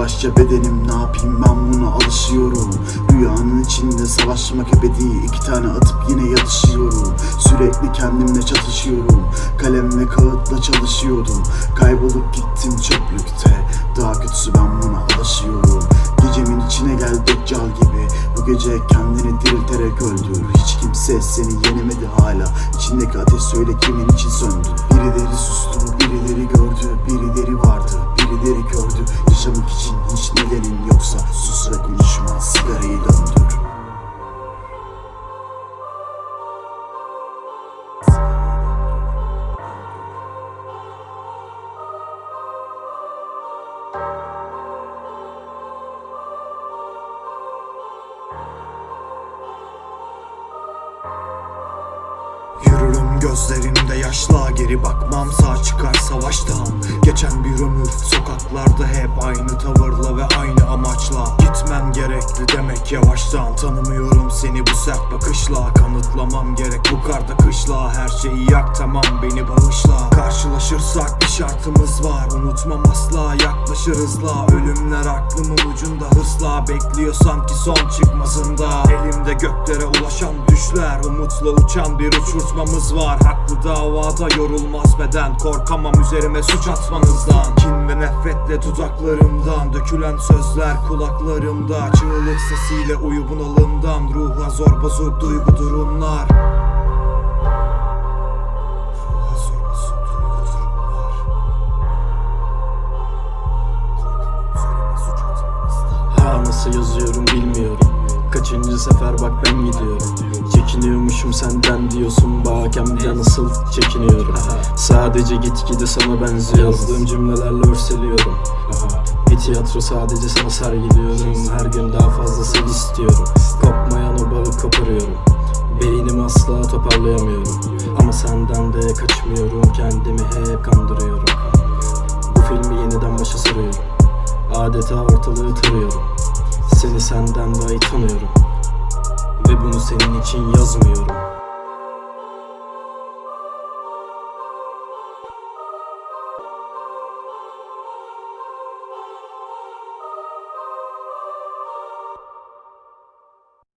yavaşça bedenim. Ne yapayım? Ben buna alışıyorum. Rüyanın içinde savaşmak ebedi iki tane atıp yine yatışıyorum. Sürekli kendimle çatışıyorum. Kalem ve kağıtla çalışıyordum. Kaybolup gittim çöplükte. Daha kötüsü ben buna alışıyorum. Gecemin içine gel deccal gibi. Bu gece kendini dirilterek öldür. Hiç kimse seni yenemedi hala. İçindeki ateş söyle kimin için söndü? Birileri sustu birileri gördü Birileri vardı birileri gördü Yaşamak için hiç nedenin yoksa Sus ve konuşma sigarayı döndür. Yürürüm gözlerimde yaşla Geri bakmam sağ çıkar savaştan. Geçen bir ömür sokaklarda hep aynı tavırla ve aynı amaçla. Gitmem gerekli demek yavaştan. Tanımıyorum seni bu sert bakışla. Kanıtlamam gerek bu karda kışla. Her şeyi yak tamam beni bağışla. Karşılaşırsak bir şartımız var. Unutmam asla yaklaşırızla Ölümler aklımın ucunda. Hırsla Bekliyor sanki son çıkmasında. Elimde göklere ulaşan düşler Umutla uçan bir uçurtmamız var. Haklı davada yorulmaz beden Korkamam üzerime suç atmanızdan. Kin ve nefretle dudaklarımdan Dökülen sözler kulaklarımda. Çığlık sesiyle uyu bunalımdan Ruha zor bozuk duygu durumlar nasıl yazıyorum bilmiyorum. Kaçıncı sefer bak ben gidiyorum. Çekiniyormuşum senden diyorsun bak hem de nasıl çekiniyorum. Sadece gitgide sana benziyor. Yazdığım cümlelerle örseliyorum. Bir tiyatro sadece sana sergiliyorum. Her gün daha fazlasını istiyorum. Kopmayan o bağı koparıyorum. Beynimi asla toparlayamıyorum. Ama senden de kaçmıyorum. Kendimi hep kandırıyorum. Bu filmi yeniden başa sarıyorum. Adeta ortalığı tarıyorum Seni senden daha iyi tanıyorum. Ve bunu senin için yazmıyorum